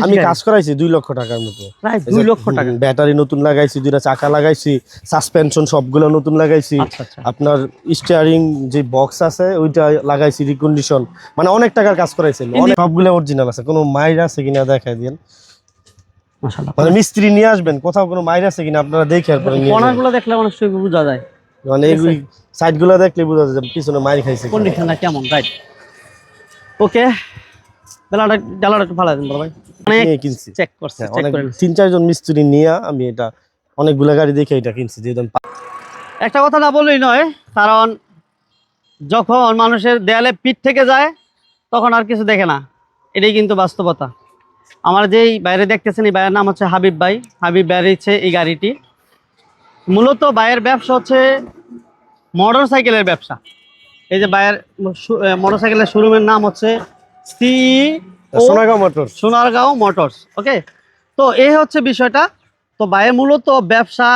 আমি কাজ করাইছি দুই লক্ষ টাকার মতো। প্রায় দুই লক্ষ টাকা। ব্যাটারি নতুন লাগাইছি দুইটা চাকা লাগাইছি সাসপেনশন সবগুলো নতুন লাগাইছি। আচ্ছা আচ্ছা। আপনার স্টিয়ারিং যে বক্স আছে ওইটা লাগাইছি রিকন্ডিশন মানে অনেক টাকার কাজ করাইছি। অনেক সবগুলো অরিজিনাল আছে। কোনো মাইর আছে কিনা দেখাই দিন মানে মিস্ত্রি নিয়ে আসবেন কোথাও কোনো মাইর আছে কিনা আপনারা দেখে আর পরে দেখলে অনেক সময় বোঝা যায়। মানে এই সাইডগুলো দেখলে বোঝা যায় পিছনে মাইর খাইছে কন্ডিশনটা কেমন? রাইট ওকে বেলাটা ডালাটা একটু ভালো দিন বড় ভাই। অনেক কিনছি। চেক করছে হ্যাঁ, চেক অনেক তিন চারজন মিস্ত্রি নিয়ে আমি এটা অনেকগুলো গাড়ি দেখে এটা কিনছি যেহেতু আমি একটা কথা না বললেই নয় কারণ যখন মানুষের দেয়ালে পিঠ থেকে যায় তখন আর কিছু দেখে না। এটাই কিন্তু বাস্তবতা। আমার যেই বাইরে দেখতেছেন এই ভাইয়ের নাম হচ্ছে হাবিব ভাই। হাবিব হচ্ছে এই গাড়িটি। মূলত ভাইয়ের ব্যবসা হচ্ছে মোটর সাইকেলের ব্যবসা। এই যে ভাইয়ের মোটর সাইকেলের শোরুমের নাম হচ্ছে C Sonagaon motor Sonargaon motors okay তো এই হচ্ছে বিষয়টা। তো ভাইয়ের মূলত ব্যবসা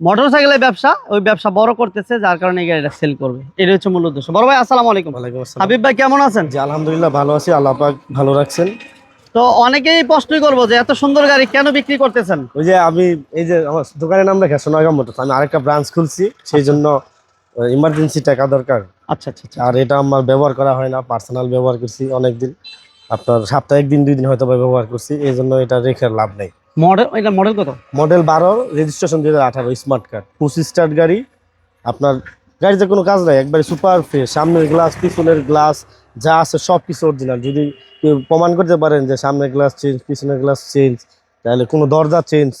মোটরসাইকেলের ব্যবসা ওই ব্যবসা বড় করতেছে যার কারণে এই গাড়িটা সেল করবে। এটা হচ্ছে মূল উদ্দেশ্য। বড় ভাই আসসালামু আলাইকুম। ওয়ালাইকুম আসসালাম। হাবিব ভাই কেমন আছেন? জি আলহামদুলিল্লাহ ভালো আছি। আল্লাহ পাক ভালো রাখছেন। তো অনেকেই প্রশ্নই করব যে এত সুন্দর গাড়ি কেন বিক্রি করতেছেন? ওই যে আমি এই যে আমার দোকানের নাম রেখে সোনাগাঁও মোটর আমি আরেকটা ব্রাঞ্চ খুলছি সেই জন্য ইমার্জেন্সি টাকা দরকার। আচ্ছা আচ্ছা আচ্ছা। আর এটা আমার ব্যবহার করা হয় না পার্সোনাল ব্যবহার করছি অনেকদিন। আপনার সপ্তাহে একদিন দুই দিন হয়তো ব্যবহার করছি এই জন্য এটা রেখে লাভ নেই। মডেল এটা মডেল কত? মডেল বারো রেজিস্ট্রেশন দুই হাজার আঠারো স্মার্ট কার্ড পঁচিশ স্টার্ট গাড়ি আপনার গাড়িতে কোনো কাজ নাই একবারে সুপার ফ্রেশ সামনের গ্লাস পিছনের গ্লাস যা আছে সব কিছু অরিজিনাল যদি প্রমাণ করতে পারেন যে সামনের গ্লাস চেঞ্জ পিছনের গ্লাস চেঞ্জ তাহলে কোনো দরজা চেঞ্জ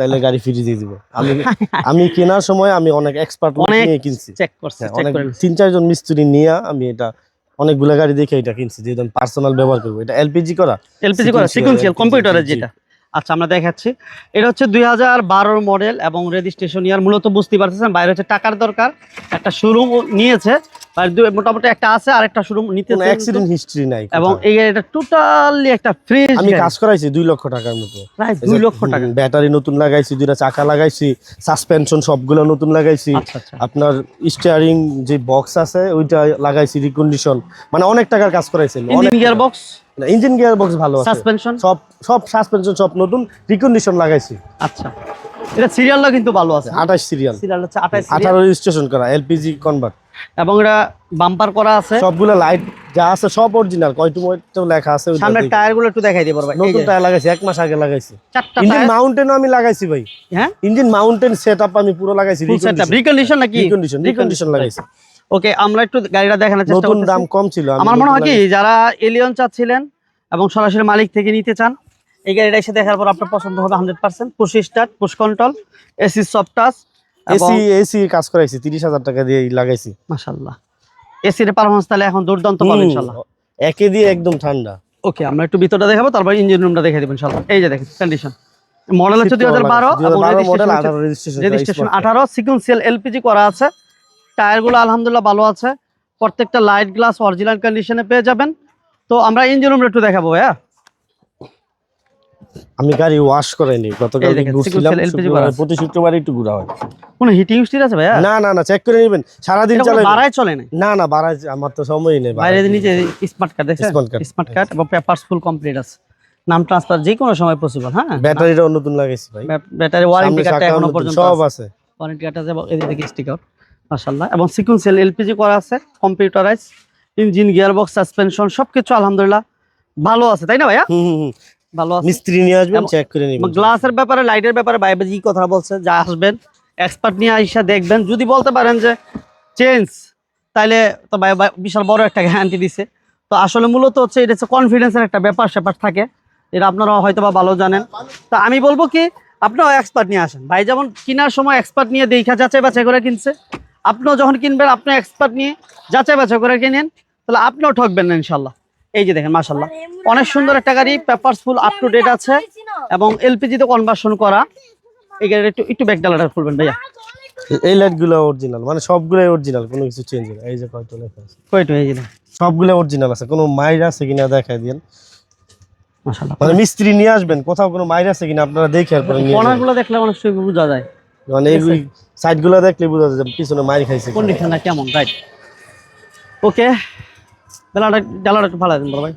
তাহলে গাড়ি ফিরিয়ে দিয়ে দিব। আমি আমি কেনার সময় আমি অনেক এক্সপার্ট নিয়ে কিনছি। চেক করছে হ্যাঁ, অনেক। তিন চারজন মিস্ত্রি নিয়ে আমি এটা অনেকগুলো গাড়ি দেখে এটা কিনছি যেহেতু আমি পার্সোনাল ব্যবহার করব। এটা এলপিজি করা? এলপিজি করা সিকুয়েন্সিয়াল কম্পিউটারের যেটা। আচ্ছা আমরা দেখাচ্ছি। এটা হচ্ছে দুই হাজার মডেল এবং রেজিস্ট্রেশন ইয়ার মূলত বুঝতে পারতেছেন বাইরে হচ্ছে টাকার দরকার। একটা শোরুম নিয়েছে মোটামুটি একটা আছে আর একটা শোরুম নিতে কোনো অ্যাক্সিডেন্ট হিস্ট্রি নাই এবং এই গাড়িটা টোটালি একটা ফ্রেশ আমি কাজ করাইছি দুই লক্ষ টাকার মতো। প্রায় দুই লক্ষ টাকা। ব্যাটারি নতুন লাগাইছি দুইটা চাকা লাগাইছি সাসপেনশন সবগুলো নতুন লাগাইছি। আচ্ছা আচ্ছা। আপনার স্টিয়ারিং যে বক্স আছে ওইটা লাগাইছি রিকন্ডিশন মানে অনেক টাকার কাজ করাইছি। Engine gear box engine gear box ভালো আছে। সাসপেনশন সব সব সাসপেনশন সব নতুন রিকন্ডিশন লাগাইছি। আচ্ছা। এটা সিরিয়ালটা কিন্তু ভালো আছে। আঠাশ সিরিয়াল সিরিয়াল হচ্ছে আঠাশ আঠারো রেজিস্ট্রেশন করা এলপিজি কনভার্ট এবং এটা বাম্পার করা আছে। সবগুলো লাইট যা আছে সব অরিজিনাল কয়টু ময়টু লেখা আছে সামনের। টায়ারগুলো একটু দেখাই পারবা এই নতুন টায়ার লাগাইছি এক মাস আগে লাগাইছি। চারটা ইঞ্জিন মাউন্টেনও আমি লাগাইছি ভাই। হ্যাঁ? ইঞ্জিন মাউন্টেন সেটআপ আমি পুরো লাগাইছি রিকন্ডিশন নাকি? রিকন্ডিশন রিকন্ডিশন লাগাইছি। ওকে আমরা একটু গাড়িটা দেখানোর চেষ্টা নতুন দাম কম ছিল আমার মনে হয় কি যারা এলিয়ন চাচ্ছিলেন এবং সরাসরি মালিক থেকে নিতে চান এই গাড়িটা এসে দেখার পর আপনার পছন্দ হবে hundred percent push start push control AC soft touch AC AC কাজ করাইছি তিরিশ হাজার টাকা দিয়ে লাগাইছি। মাশাল্লাহ এসির পারফরমেন্স তাহলে এখন দুর্দান্ত ইনশাল্লাহ একে দিয়ে একদম ঠান্ডা। ওকে আমরা একটু ভিতরটা দেখাবো তারপর ইঞ্জিন রুমটা দেখে দেবেন ইনশাল্লাহ এই যে দেখেন কন্ডিশন মডেল হচ্ছে দুই হাজার বারো মডেল আঠারো রেজিস্ট্রেশন রেজিস্ট্রেশন আঠারো সিকুয়েন্সিয়াল এলপিজি করা আছে। টায়ারগুলো আলহামদুলিল্লাহ ভালো আছে। প্রত্যেকটা লাইট গ্লাস অরিজিনাল কন্ডিশনে পেয়ে যাবেন। তো আমরা ইঞ্জিন রুমটা একটু দেখাবো হ্যাঁ আমি গাড়ি ওয়াশ করাইনি গতকাল ঘুরছিলাম। প্রতি শুক্রবারে একটু ঘোরা হয়। কোনো হিটিং স্টির আছে ভাইয়া? না না না চেক করে নেবেন। সারাদিন এটা কোনো চালাবেন বাড়ায় চলে না না না বাড়াই আমার তো সময়ই নেই বাইরে নিচে স্মার্ট কার্ড দেখছেন? Smart card। স্মার্ট কার্ড এবং পেপারস ফুল কমপ্লিট আছে। নাম ট্রান্সফার যে কোনো সময় পসিবল হ্যাঁ? ব্যাটারিটাও নতুন লাগাইছি ভাই। ব্যাটারি ওয়ারেন্টি চাকা এখনও পর্যন্ত সব আছে। ওয়ারেন্টি কার্ড আছে এদিকে স্টিকার মাশাআল্লাহ। এবং সিকুয়েন্সিয়াল এলপিজি করা আছে computerise engine gear box suspension সবকিছু আলহামদুলিল্লাহ ভালো আছে তাই না ভাইয়া? হুম হুম হুম। ভালো আছে? মিস্ত্রি নিয়ে আসবেন চেক করে নেবেন। গ্লাসের ব্যাপারে লাইটের ব্যাপারে বাইবে কথা বলছে যা আসবেন এক্সপার্ট নিয়ে আইসা দেখবেন। যদি বলতে পারেন যে চেঞ্জ তাইলে তো বিশাল বড় একটা গ্যারান্টি দিছে। তো আসলে মূলত হচ্ছে এটা হচ্ছে কনফিডেন্সের একটা ব্যাপার স্যাপার থাকে। এটা আপনারা হয়তো বা ভালো জানেন। তো আমি বলব কি আপনিও এক্সপার্ট নিয়ে আসেন। ভাই যেমন কেনার সময় এক্সপার্ট নিয়ে দেখা যাচাই বাছাই করে কিনছে। আপনিও যখন কিনবেন আপনি এক্সপার্ট নিয়ে যাচাই বাছাই করে কিনেন। তাহলে আপনিও ঠকবেন না ইনশাল্লাহ এই যে দেখেন মাশাল্লাহ অনেক সুন্দর একটা গাড়ি papers full up to date আছে এবং এলপিজিতে কনভার্সন করা। এই গাড়িটা একটু একটু ব্যাক ডালাটা খুলবেন ভাইয়া। এই লাইটগুলো অরিজিনাল মানে সবগুলাই অরিজিনাল কোনো কিছু চেঞ্জ নেই এই যে কয়টা লেখা আছে। কয়টু এই যে সবগুলো অরিজিনাল আছে কোনো মাইর আছে কিনা দেখাই দিন মাশাল্লাহ মানে মিস্ত্রি নিয়ে আসবেন কোথাও কোনো মাইর আছে কিনা আপনারা দেখে আর পরে নিয়ে। কর্নারগুলো দেখলে অনেক সময় বোঝা যায়। মানে এই সাইডগুলো দেখলে বোঝা যায় যে পিছনে মাইর খাইছে কিনা। কন্ডিশনটা কেমন রাইট ওকে ডালাটা ডালাটা একটু ভালো দিন বড় ভাই।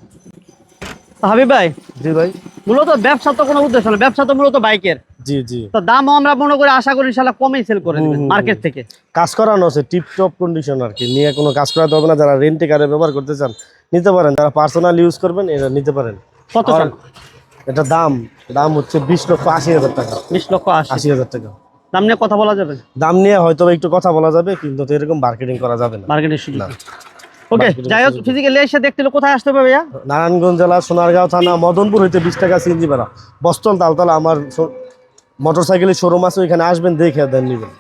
হাবিব ভাই জি ভাই। মূলত ব্যবসা তো কোনো উদ্দেশ্য না ব্যবসা তো মূলত বাইকের। জি জি। তো দামও আমরা মনে করি আশা করি ইনশাল্লাহ কমেই সেল করে হুম, মার্কেট থেকে। কাজ করানো আছে টিপ টপ কন্ডিশন আর কি। নিয়ে কোনো কাজ করাতে হবে না যারা রেন্টে কারে ব্যবহার করতে চান নিতে পারেন। যারা পার্সোনাল ইউজ করবেন এটা নিতে পারেন। কত এটা দাম দাম হচ্ছে বিশ লক্ষ আশি হাজার টাকা। বিশ লক্ষ আশি। হাজার টাকা। দাম নিয়ে কথা বলা যাবে? দাম নিয়ে হয়তো একটু কথা বলা যাবে কিন্তু এরকম মার্কেটিং করা যাবে না। মার্কেটিং না। ওকে যাই হোক। ফিজিক্যালি এসে দেখতে কোথায় আসতে হবে ভাইয়া? নারায়ণগঞ্জ জেলা সোনারগাঁও থানা মদনপুর হইতে বিশ টাকা সিএনজি ভাড়া। বস্তল তালতলা আমার মোটর সাইকেলের শোরুম আছে ওইখানে আসবেন দেখে দেন নিবেন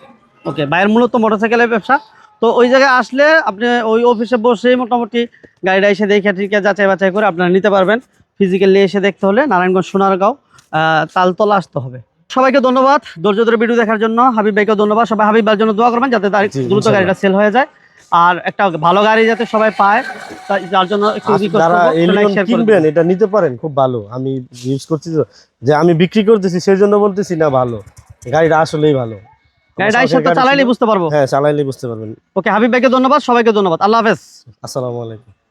ওকে বাইরের মূলত মোটরসাইকেলের ব্যবসা। তো ওই জায়গায় আসলে আপনি ওই অফিসে বসে মোটামুটি গাড়িটা এসে দেখে ঠিক আছে যাচাই বাছাই করে আপনারা নিতে পারবেন। ফিজিক্যালি এসে দেখতে হলে নারায়ণগঞ্জ সোনারগাঁও আহ, তালতলা আসতে হবে। সবাইকে ধন্যবাদ। ধৈর্য ধরে ভিডিও দেখার জন্য। হাবিব ভাইকে ধন্যবাদ। সবাই হাবিব ভাইয়ের জন্য দোয়া করবেন যাতে তার দ্রুত গাড়িটা সেল হয়ে যায়। আর একটা ভালো গাড়ি যাতে সবাই পায় যার জন্য যারা কিনবেন এটা নিতে পারেন খুব ভালো। আমি ইউজ করছি তো। যে আমি বিক্রি করতেছি সেই জন্য বলতেছি না ভালো। গাড়িটা আসলেই ভালো। গাড়িটা শখের চালাইলে বুঝতে পারব। হ্যাঁ চালাইলে বুঝতে পারবেন। ওকে হাবিব ভাইকে ধন্যবাদ সবাইকে ধন্যবাদ। আল্লাহ হাফেজ। আসসালামু আলাইকুম।